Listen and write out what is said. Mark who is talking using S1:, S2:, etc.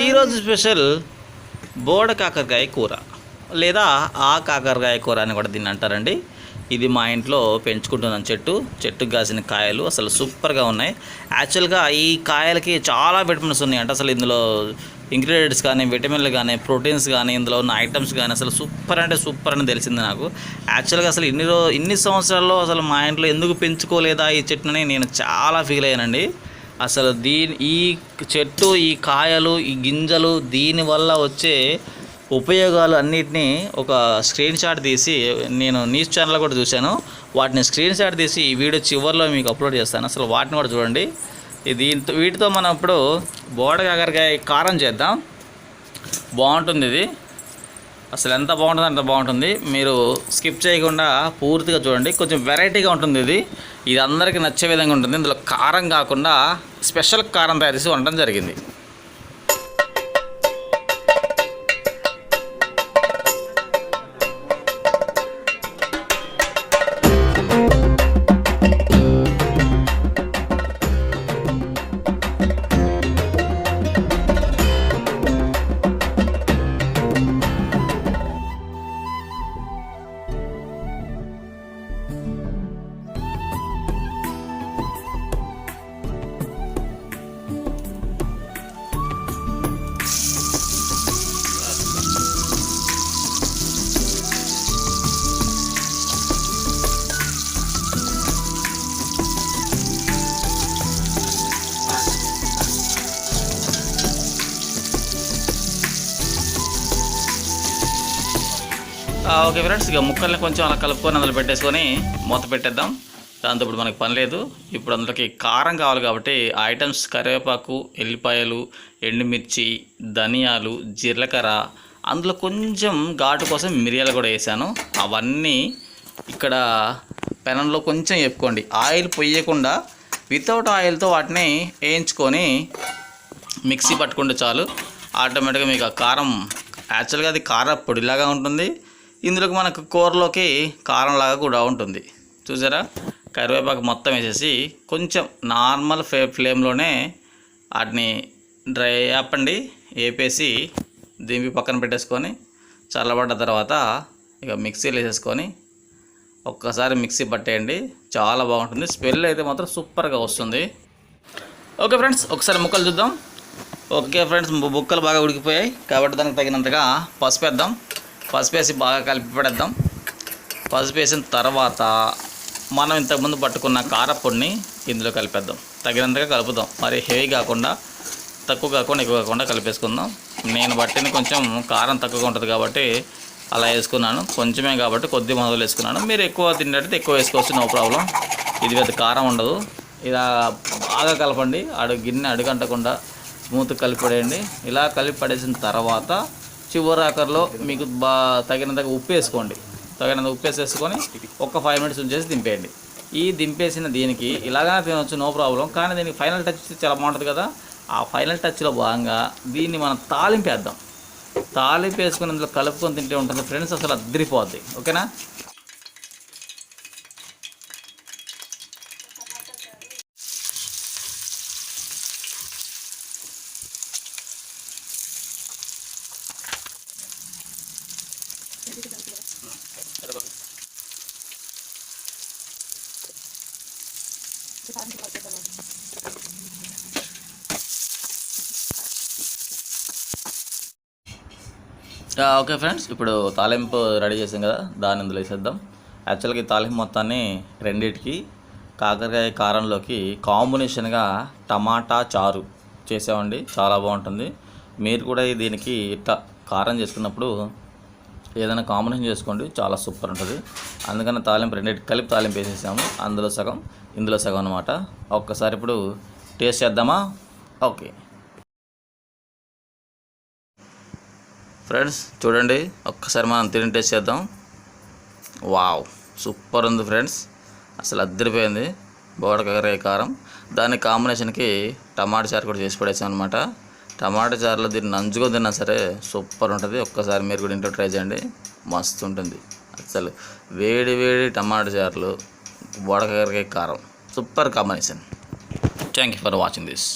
S1: ఈరోజు స్పెషల్ బోడ కాకరకాయ కూర లేదా ఆ కాకరకాయ కూర అని కూడా దీన్ని అంటారండి. ఇది మా ఇంట్లో పెంచుకుంటున్నాను చెట్టు చెట్టుకు కాసిన కాయలు అసలు సూపర్గా ఉన్నాయి. యాక్చువల్గా ఈ కాయలకి చాలా విటమిన్స్ ఉన్నాయి అంటే అసలు ఇందులో ఇంగ్రీడియంట్స్ కానీ విటమిన్లు కానీ ప్రోటీన్స్ కానీ ఇందులో ఉన్న ఐటమ్స్ కానీ అసలు సూపర్ అంటే సూపర్ అని తెలిసింది నాకు. యాక్చువల్గా అసలు ఇన్ని రో ఇన్ని సంవత్సరాల్లో అసలు మా ఇంట్లో ఎందుకు పెంచుకోలేదా ఈ చెట్టుని నేను చాలా ఫీల్ అయ్యానండి. అసలు దీని ఈ చెట్టు ఈ కాయలు ఈ గింజలు దీనివల్ల వచ్చే ఉపయోగాలు అన్నిటినీ ఒక స్క్రీన్ షాట్ తీసి నేను న్యూస్ ఛానల్ కూడా చూశాను. వాటిని స్క్రీన్ షాట్ తీసి ఈ వీడియో చివరిలో మీకు అప్లోడ్ చేస్తాను. అసలు వాటిని కూడా చూడండి. దీంతో వీటితో మనం ఇప్పుడు బోడ కాకరకాయ కారం చేద్దాం. బాగుంటుంది ఇది. అసలు ఎంత బాగుంటుంది అంత బాగుంటుంది. మీరు స్కిప్ చేయకుండా పూర్తిగా చూడండి. కొంచెం వెరైటీగా ఉంటుంది ఇది. ఇది అందరికీ నచ్చే విధంగా ఉంటుంది. ఇందులో కారం కాకుండా స్పెషల్ కారం తయారు చేసి ఉండడం జరిగింది. ఓకే ఫ్రెండ్స్ ఇక ముక్కల్ని కొంచెం అలా కలుపుకొని అందులో పెట్టేసుకొని మూత పెట్టేద్దాం. దాంతో ఇప్పుడు మనకి పని లేదు. ఇప్పుడు అందులోకి కారం కావాలి కాబట్టి ఆ ఐటమ్స్ కరివేపాకు ఎల్లిపాయలు ఎండుమిర్చి ధనియాలు జీలకర్ర అందులో కొంచెం ఘాటు కోసం మిరియాలు కూడా వేసాను. అవన్నీ ఇక్కడ పెనంలో కొంచెం చెప్పుకోండి ఆయిల్ పొయ్యకుండా వితౌట్ ఆయిల్తో వాటిని వేయించుకొని మిక్సీ పట్టుకుంటే చాలు. ఆటోమేటిక్గా మీకు ఆ కారం యాక్చువల్గా అది కార పొడిలాగా ఉంటుంది. ఇందులోకి మనకు కూరలోకి కారంలాగా కూడా ఉంటుంది. చూసారా? కరివేపాకు మొత్తం వేసేసి కొంచెం నార్మల్ ఫ్లే ఫ్లేమ్లోనే వాటిని డ్రై ఆపండి వేపేసి దింపి పక్కన పెట్టేసుకొని చల్లబడ్డ తర్వాత ఇక మిక్సీలో వేసేసుకొని ఒక్కసారి మిక్సీ పట్టేయండి. చాలా బాగుంటుంది. స్మెల్ అయితే మాత్రం సూపర్గా వస్తుంది. ఓకే ఫ్రెండ్స్ ఒకసారి ముక్కలు చూద్దాం. ఓకే ఫ్రెండ్స్ ము- ముక్కలు బాగా ఉడికిపోయాయి. కాబట్టి దానికి తగినంతగా పసుపు వేద్దాం. పసుపు వేసి బాగా కలిపి పెడద్దాం పసుపు వేసిన తర్వాత మనం ఇంతకుముందు పట్టుకున్న కారపొడిని ఇందులో కలిపేద్దాం. తగినంతగా కలుపుదాం. మరి హెవీ కాకుండా తక్కువ కాకుండా ఎక్కువ కాకుండా కలిపేసుకుందాం. నేను పట్టిన కొంచెం కారం తక్కువగా ఉంటుంది కాబట్టి అలా వేసుకున్నాను. కొంచెమే కాబట్టి కొద్ది మొదలు వేసుకున్నాను. మీరు ఎక్కువ తిన్నట్టు ఎక్కువ వేసుకోవచ్చు నో ప్రాబ్లం. ఇది పెద్ద కారం ఉండదు. ఇలా బాగా కలపండి. అడుగు గిన్నె అడుగంటకుండా స్మూత్ కలిపి పడేయండి. ఇలా కలిపి పడేసిన తర్వాత చివరి మీకు బా తగినంతగా ఉప్పు వేసుకోండి తగినంత ఉప్పు వేసేసుకొని ఒక ఫైవ్ మినిట్స్ ఉంచేసి దింపేయండి. ఈ దింపేసిన దీనికి ఇలాగానే తినొచ్చు నో ప్రాబ్లం కానీ దీనికి ఫైనల్ టచ్ చాలా బాగుంటుంది కదా. ఆ ఫైనల్ టచ్లో భాగంగా దీన్ని మనం తాలింపేద్దాం. తాలింపు వేసుకుని ఇందులో కలుపుకొని తింటే ఉంటుంది. ఫ్రెండ్స్ అసలు అద్దరిపోద్ది. ఓకేనా? ఓకే ఫ్రెండ్స్ ఇప్పుడు తాలింపు రెడీ చేసాం కదా దాన్ని ఇందులో వేసేద్దాం. యాక్చువల్గా ఈ తాలింపు మొత్తాన్ని రెండింటికి కాకరకాయ కారంలోకి కాంబినేషన్గా టమాటా చారు చేసామండి చాలా బాగుంటుంది. మీరు కూడా దీనికి ఇట్లా కారం చేసుకున్నప్పుడు ఏదైనా కాంబినేషన్ చేసుకోండి చాలా సూపర్ ఉంటుంది. అందుకని తాలింపు రెండింటి కలిపి తాలింపు వేసేసాము. అందులో సగం ఇందులో సగం అనమాట ఒక్కసారి ఇప్పుడు టేస్ట్ చేద్దామా? ఓకే. ఫ్రెండ్స్ చూడండి. ఒక్కసారి మనం తిని టేస్ట్ చేద్దాం. వావ్ సూపర్ ఉంది ఫ్రెండ్స్. అసలు అద్దరిపోయింది. బోడకాయ కారం. దాని కాంబినేషన్కి టమాటా చారు కూడా చేసి పడేసాం అనమాట టమాటా చారులో దీన్ని నంచుకొని తిన్నా సరే సూపర్ ఉంటుంది. ఒక్కసారి మీరు కూడా ఇంట్లో ట్రై చేయండి. మస్తు ఉంటుంది. అసలు వేడి వేడి టమాటా చారులు వడకరికాయ కారం. Super combination. Thank you for watching this